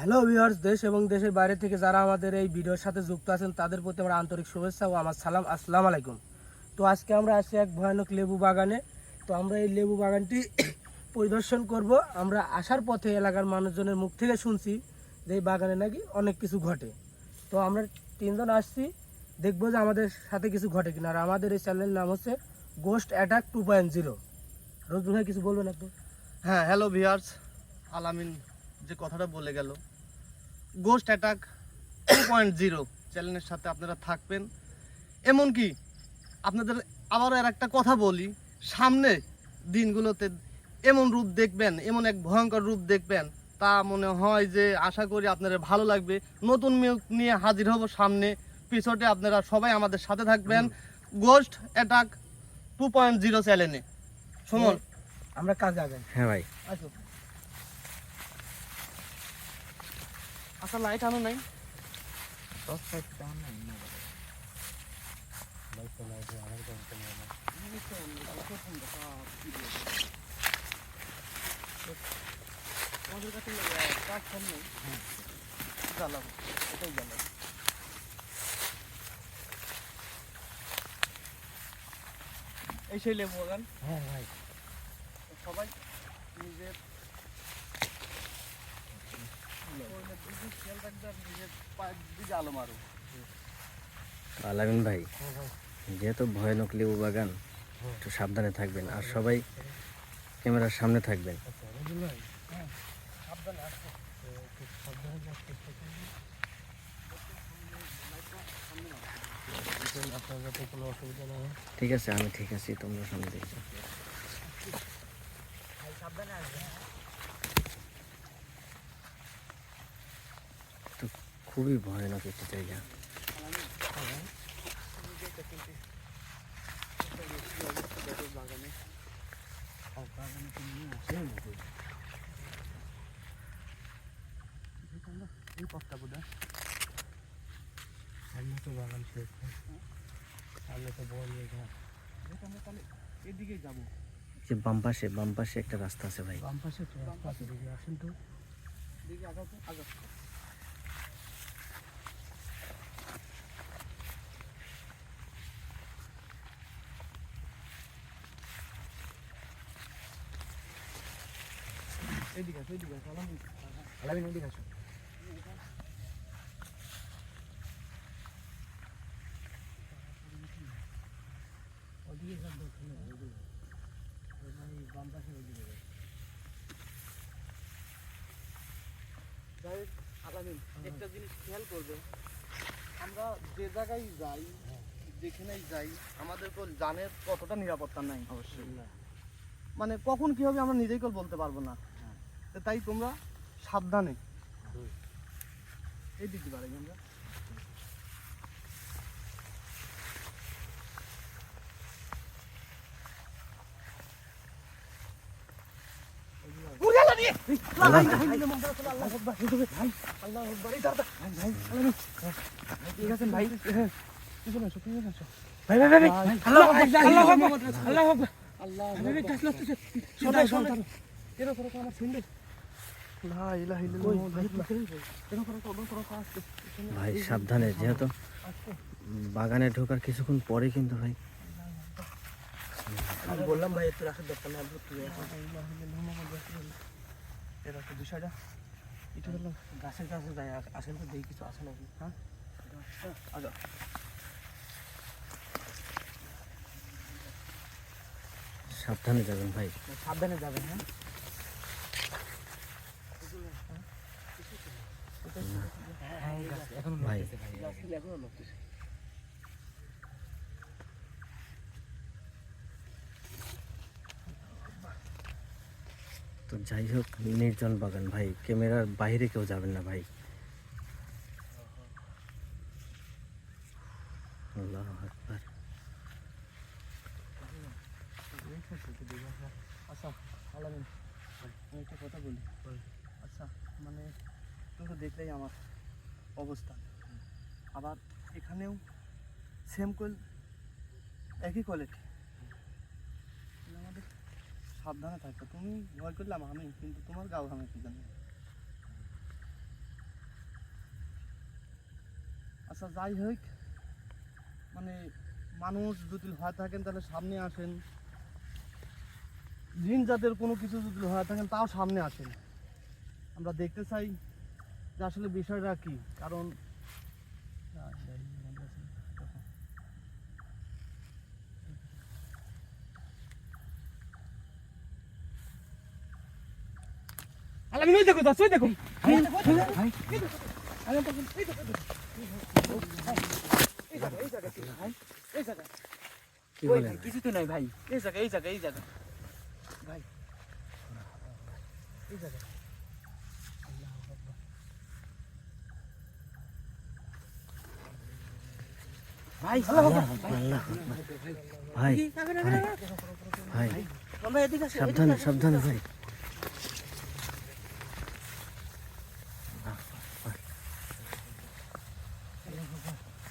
Hello viewers দেশ এবং দেশের বাইরে থেকে যারা আমাদের এই ভিডিওর সাথে যুক্ত আছেন, তাদের প্রতি আমার আন্তরিক শুভেচ্ছা ও আমার সালাম। আসসালাম আলাইকুম। তো আজকে আমরা আসি এক ভয়ানক লেবু বাগানে। তো আমরা এই লেবু বাগানটি পরিদর্শন করব। আমরা আসার পথে এলাকার মানুষজনের মুখ থেকে শুনছি যে এই বাগানে নাকি অনেক কিছু ঘটে। তো আমরা তিনজন আসছি, দেখব যে আমাদের সাথে কিছু ঘটে কিনা। আর আমাদের এই চ্যানেলের নাম হচ্ছে ghost attack two point zero Roju ভাই, কিছু বলবেন আপনি হ্যাঁ হ্যালো ভিয়ার্স আলামিন যে কথাটা বলে গেল ghost attack two point zero চ্যানেলের সাথে আপনারা থাকবেন। এমনকি আপনাদের আবারও আর একটা কথা বলি সামনে দিনগুলোতে এমন রূপ দেখবেন এমন এক ভয়ঙ্কর রূপ দেখবেন তা মনে হয় যে আশা করি আপনাদের ভালো লাগবে। নতুন মিল্ক নিয়ে হাজির হব সামনে পিছনে আপনারা সবাই আমাদের সাথে থাকবেন ghost attack two point zero চ্যানেলে সুমন। আমরা কাজে আগাই। হ্যাঁ ভাই। আসো আচ্ছা লাইট আনো নাই। আমাদের কাছে কাঠ ফোন নেই। জ্বালাবো এটাই জ্বালাবো। এই সেই লেবু বাগান। হ্যাঁ ভাই সবাই নিজের খেয়াল রাখবে আর নিজের পায়ের দিকে আলো মারো আলামিন ভাই, যেহেতু ভয়ানক লেবু বাগান একটু সাবধানে থাকবেন আর সবাই ক্যামেরার সামনে থাকবেন। ঠিক আছে, আমি ঠিক আছি, তোমরা সামনে দেখছ। সাবধানে আসবেন খুবই ভয়ানক একটি জায়গা। সামনে তো যে বাম পাশে বাম পাশে একটা রাস্তা আছে ভাই। বাম পাশে রাস্তা আছে আসেন তো। এদিকে আসো এদিকে আসো আলামিন। আলামিন এদিকে আসো। ওদিকে যান দক্ষিণে ওদিকে ওই বাম পাশে ওদিকে যাই হোক, আলামিন একটা জিনিস খেয়াল করবে। আমরা যে জায়গায় যাই যেখানেই যাই আমাদের তো জানের কতটা নিরাপত্তা নাই। অবশ্যই। মানে কখন কি হবে আমরা নিজেই বলতে পারব না। তাই তোমরা সাবধানে এই দিকে পারে আমরা আল্লাহ আল্লাহ আল্লাহ ভাই সাবধানে যেহেতু বাগানে ঢোকার কিছুক্ষণ পরে কিন্তু ভাই। আমি বললাম ভাই একটু রাখার দরকার নেই একটু বললাম গাছের কাছে আসেন তো দেখি কিছু আছে নাকি? হ্যাঁ? আচ্ছা। সাবধানে যাবেন ভাই। সাবধানে যাবেন হ্যাঁ হ্যাঁ এই গাছ এখনও তো যাই হোক নির্জন বাগান ভাই। ক্যামেরার বাইরে কেউ যাবেন না ভাই আল্লাহ আকবার আচ্ছা আলামিন আমি একটা কথা বলি আচ্ছা মানে তুমি তো দেখলেই আমার অবস্থা। আবার এখানেও সেম কোয়েল একই কোয়ালিটি আমাদের সাবধানে থাকতো তুমি ভয় করলাম আমি, কিন্তু তোমার গাও আমি কি জানি। আচ্ছা যাই হোক মানে মানুষ যদি হয়ে থাকেন, তাহলে সামনে আসেন। জিন জাতের কোনো কিছু যদি হয়ে থাকেন, তাও সামনে আসেন। আমরা দেখতে চাই যে আসলে বিষয়টা কি? কারণ ওই দেখো দাস ওই দেখো। কি বলেন? কিছু তো নাই ভাই। এই জায়গা এই জায়গা এই জায়গা ভাই এই জায়গা ভাই ভাই ভাই ভাই এদিকে আসো সাবধানে সাবধানে ভাই।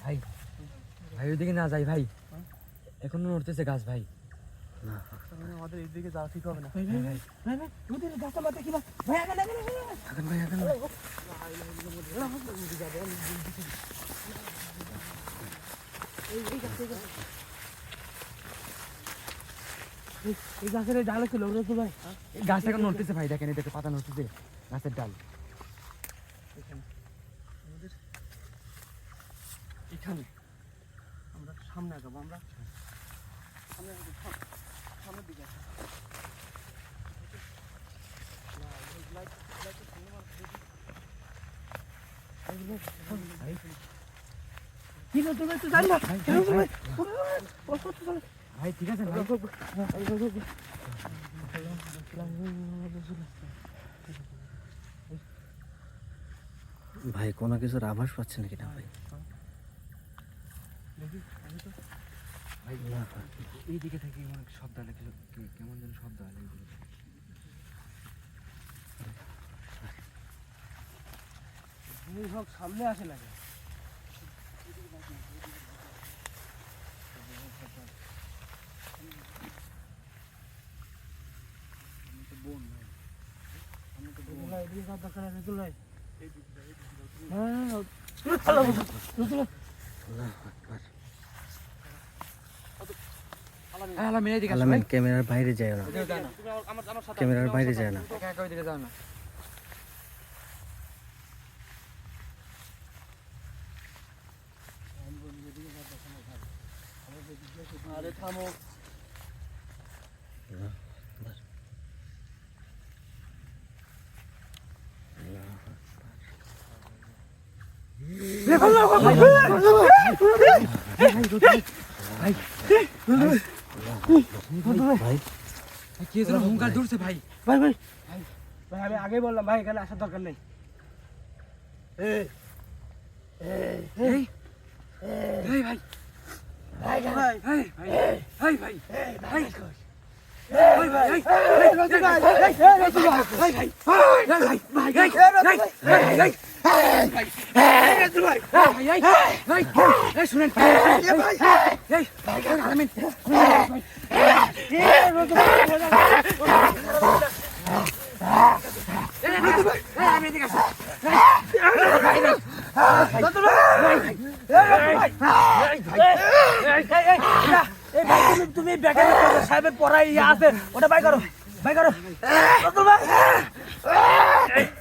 ভাই ভাই ওইদিকে না যাই ভাই। এখনও নড়তেছে গাছ ভাই। না। মানে আমাদের এই যাওয়া ঠিক হবে না। ভাই ভাই ভাই। ভাই ভাই ওদের গাছটা মাথা কি ভাই ভাই আগে লাগে ভাই আগান। ভাই। এই গাছের ডালে ছিল তো ভাই এই গাছ এখন নড়তেছে ভাই দেখেন দেখো পাতা নড়তেছে গাছের ডাল এখানে আমরা সামনে আগাবো আমরা সামনে দিকে। কি ভাই জানি না কেন ঠিক আছে ভাই ভাই কোনো কিছুর আভাস পাচ্ছেন কিনা ভাই ভাই এইদিকে থেকে মানে শব্দ আলে কেমন যেন শব্দ আলে। তুমি সামনে আসে না কেন? ভাই, এদিকে যাওয়ার দরকার আছে, তুল ভাই। হ্যাঁ, তুল, আল্লাহ, তুল, তুল। এই আলামিন এইদিকে আসো আলামিন ভাই। ক্যামেরার বাইরে যায় না। ক্যামেরার বাইরে যায় না। আরে থামো ভাই ভাই কি যেন হুঙ্কার দূরছে ভাই ভাই ভাই ভাই আমি আগেই বললাম ভাই এখানে আসার দরকার নেই এই ভাই ভাই ভাই এই ভাই এই ভাই ভাই এই ভাই এই তুমি তুমি সাহেবের পড়াই আছে ওটা বাই করো বাই করো ভাই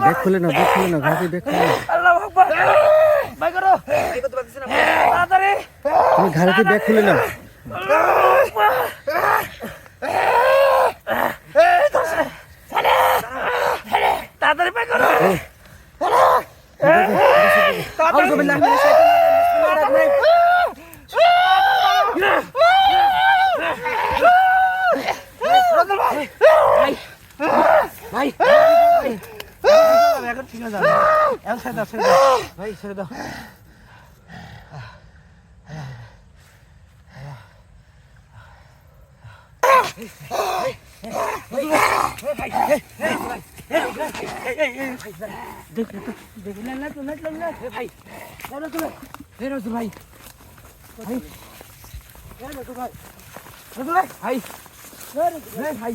ব্যাগ খুলে না ব্যাগ খুলে না ঘাটি ব্যাগ খুলে না তুমি ঘাড়িতে ব্যাগ করো তাড়াতাড়ি ভাই এখন ঠিক আছে এখন ছেড়ে দাও ছেড়ে দাও। ভাই ছেড়ে দাও। ভাই ভাই ভাই ভাই।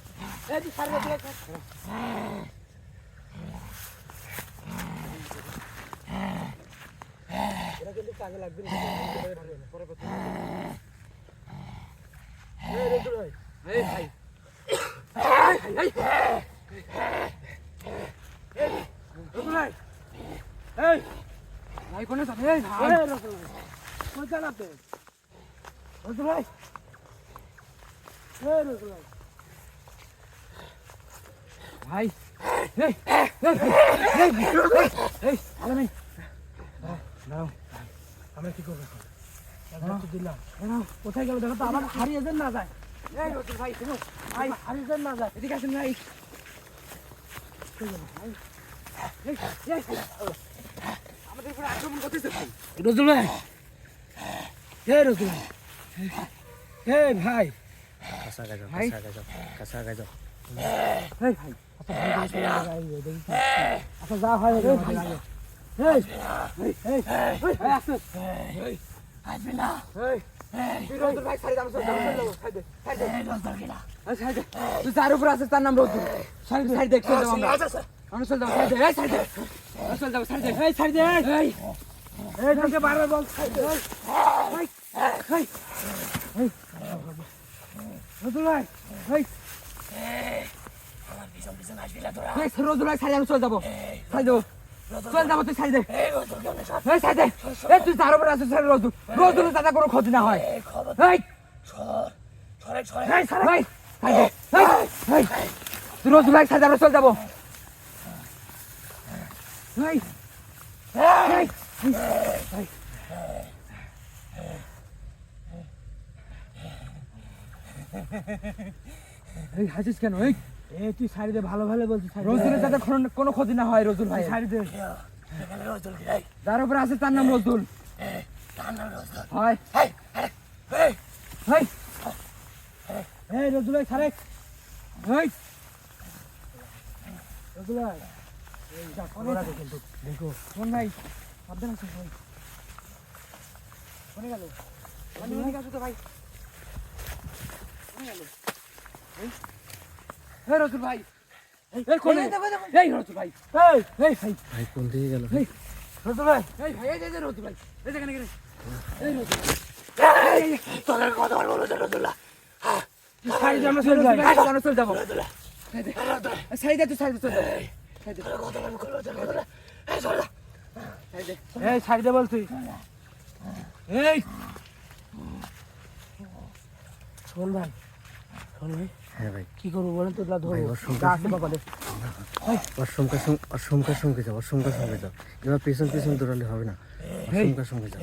কোন জায়গাতে রসুল ভাই। আমরা কি করব দিলাম। কোথায় গেল? দেখো তো আবার হারিয়ে যান না যায়। ভাই ভাই হারিয়ে যান না যায়। এদিকে আসেন ভাই। আমাদের উপরে আক্রমণ করতেছে ভাই। ভাই। হে রসুল ভাই। হে ভাই। কাঁচা গাজা ভাই। কাঁচা গাজা কাঁচা গাজা ভাই। আচ্ছা যা হয় তুই যার উপরে আছিস তার নাম রসুল ছাড়ি দে ছাড়ি চল যাব আমরা চল যাব দে এই এই, চল যাব দে এই, ছাড় এই। এই। তোকে বারবার বল, ছাড় এই, এই, এই। রসুল ভাই, এই, এই রসুল ভাই ছাড়ি আমি চল যাব। ছাড়ি দেবো চল যাব তুই ছাড়ি দে। এই ছাড়ি? দে। এই তুই যার উপরে আছিস ছাড়ি রসুল রসুল যাতে কোনো ক্ষতি না হয়। এই এই। ছাড়ি। এই তুই রসুল ভাই ছাড়ি আমরা চল যাব। এই এই। এই। এই হাসিস কেন? এই। এই, তুই ছাড় দে, ভালো ভালো বলছিস। রসুলের যাতে কোনো- কোনো ক্ষতি না হয় রসুল ভাই। ছাড় দে। যার উপরে আছে তার নাম রসুল। হয়। এই এই, রসুল ভাই। এই রসুল ভাই, এই, যা, খবর আছে দেখো। শোন ভাই? সাবধান আছিস ভাই। কোনে গেল? আমি অনেক তো ভাই কোনে গেল? এই এই রসুল ভাই। এই এই কোনে এই রসুল ভাই। এই, এই ভাই। ভাই কোন দিকে গেল? এই রসুল ভাই, এই ভাই এই যে- এই রসুল ভাই। এই যেখানে গেলে এই রসুল ছাড় দে, আমরা চলে যাই। আমরা চলে যাব। সাইড দে তুই সাইড চলে যাব সাইড দে সাইড দে এই, দে বলছি। এই। শোন ভাই, শোন ভাই, হ্যাঁ ভাই। কি করব বলেন তো ওর সঙ্গে-। অসমকা অসমকা যাও অসমকা সঙ্গে যাও। এবার পেছন পেছন দৌড়ালে হবে না। অসমকা সঙ্গে যাও।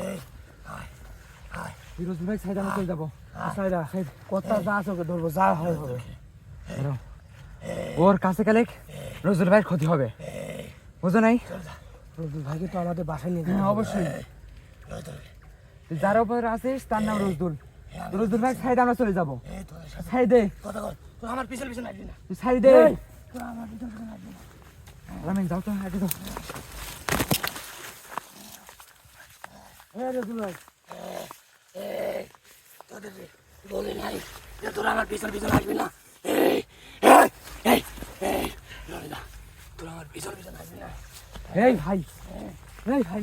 তুই রসুল ভাই সাইড আমরা চলে যাব। সাইডা, কথা যা আছে ওকে ধরবো যা হয় হবে। ওর কাছে গেলে রসুল ভাইয়ের ক্ষতি হবে। বুঝো নাই? রসুল ভাইকে তো আমাদের বাসায় নিয়ে হ্যাঁ অবশ্যই। যার উপরে আছিস তার নাম রসদুল রসদুল ভাই সাইডে আমরা চলে যাব। সাইডে আমার পিছনে পিছনে আসবি না। সাইডে এই। রামেন যাও তো আগে যাও। হ্যাঁ রসুল ভাই এই ভাই। এই ভাই।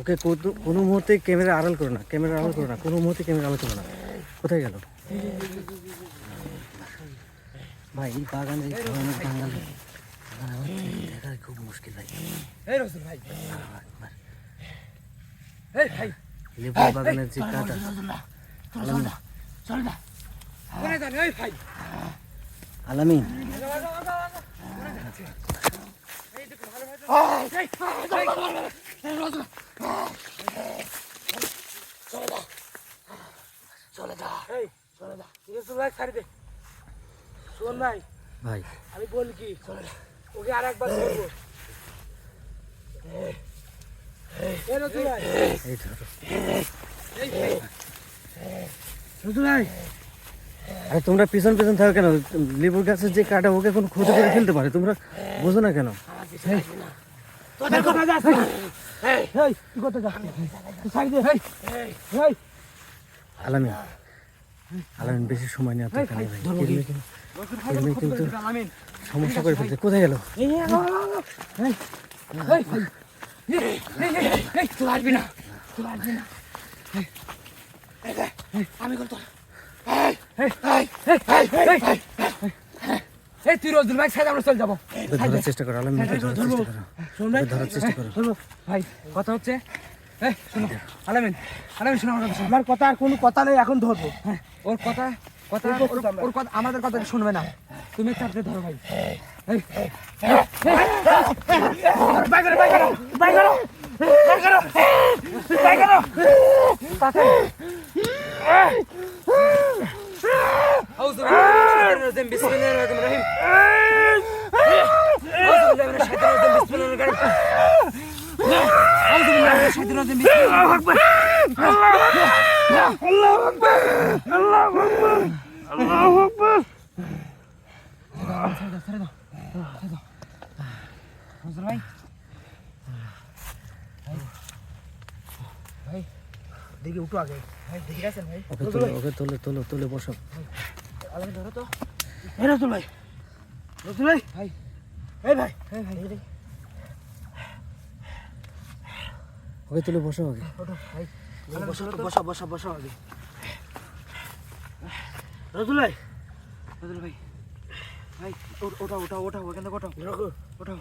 ওকে কোনো- কোনো মুহূর্তে ক্যামেরা আড়াল করো না ক্যামেরা আড়াল করো না কোনো মুহূর্তে ক্যামেরা আড়াল করো না কোথায় গেল ভাই এই বাগানে এই ধরনের বাঙাল দেখা খুব মুশকিল ভাই লেবু বাগানের যে কাটা আলামিন ছাড় দে শোন ভাই। ভাই আমি কি ওকে আর একবার আরে তোমরা পিছন পিছন থাকো কেন? লেবুর গাছের যে কাটা ওকে কোনো ক্ষতি করে ফেলতে পারে। তোমরা বোঝো না কেন? তোদের কথা যাস না এই তুই কোথায় যাচ্ছিস তুই সাইডে এই এই আলামিন আলামিন বেশি সময় ভাই এগুলো কিন্তু- সমস্যা করে ফেলছে কোথায় গেল এই এই, এই, এই, এই, এই, এই, এই, তুই আসবি না তুই আসবি না এই, এই, এই, আমি করতো এই, এই, এই, এই, এই, এই, তুই রোজ ভাই সাইড আমরা চলে যাব ধরার চেষ্টা করো আলামিন ওকে ধরার চেষ্টা করো শোন ভাই ধরার চেষ্টা করো ধরবো। ভাই কথা হচ্ছে এই শোনো আলামিন আলামিন শোনো আমার কথা আমার কথা আর কোনো কথা নেই এখন ধরবো হ্যাঁ, ওর কথা কথা ওর কথা আমাদের কথা শুনবে না তুমি চাপতে ধরো ভাই এই, ছেড়ে দাও ছেড়ে দাও ভাই দেখি উঠো আগে ভাই ঠিক আছেন ভাই ওকে তোলো ওকে তোলো তোলো তোলে বসো আলামিন ধরো তো। এই রজুল ভাই। রজুল ভাই। ভাই। এই ভাই। এই ভাই এই ওকে তুলে বসো আগে। ভাই। বসো বসো বসো বসো আগে। রজুল ভাই। বদল ভাই। ভাই ও- ওঠাও ওঠাও ওঠাও এখান থেকে ওঠাও। ওঠাও।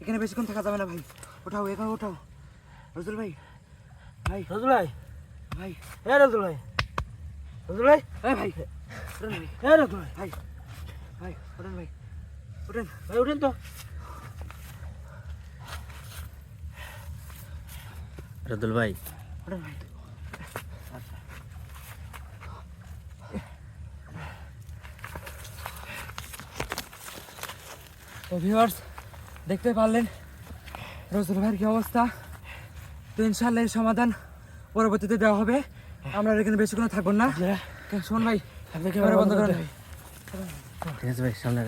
এখানে বেশিক্ষণ থাকা যাবে না ভাই। ওঠাও এখানে ওঠাও। রজুল ভাই। ভাই। রজুল ভাই। ভাই। এ রজুল ভাই। রজুল ভাই। এই ভাই ভাই। এ ভাই ভাই ভাই ভাই উঠেন তো। রাদুল ভাই তো ভিউয়ার্স দেখতে পারলেন রজুল ভাইয়ের কি অবস্থা। তো ইনশাল্লাহ এর সমাধান পরবর্তীতে দেওয়া হবে। আমরা এখানে বেশিক্ষণ থাকব না। শোন ভাই ক্যামেরা বন্ধ করেন ভাই ঠিক আছে ভাই সামনে